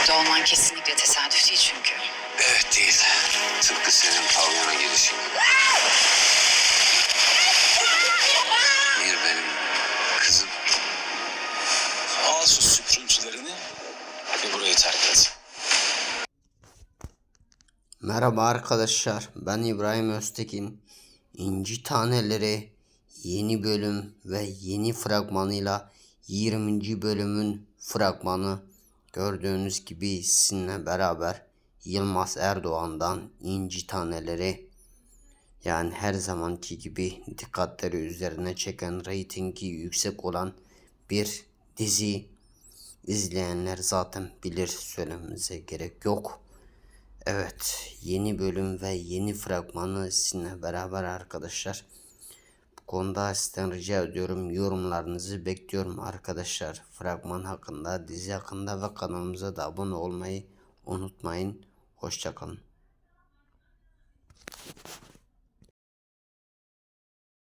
burada olman kesinlikle tesadüf değil çünkü. Evet değil. Tıpkı senin pavyona gelişin gibi. Bir benim kızım. Al şu süprüntülerini ve burayı terk et. Merhaba arkadaşlar, ben İbrahim Öztekin. İnci Taneleri yeni bölüm ve yeni fragmanıyla 20. bölümün fragmanı gördüğünüz gibi sizinle beraber Yılmaz Erdoğan'dan İnci Taneleri yani her zamanki gibi dikkatleri üzerine çeken reytingi yüksek olan bir dizi izleyenler zaten bilir söylememize gerek yok. Evet, yeni bölüm ve yeni fragmanı sizinle beraber arkadaşlar konuda sizden rica ediyorum yorumlarınızı bekliyorum arkadaşlar. Fragman hakkında, dizi hakkında ve kanalımıza da abone olmayı unutmayın. Hoşçakalın.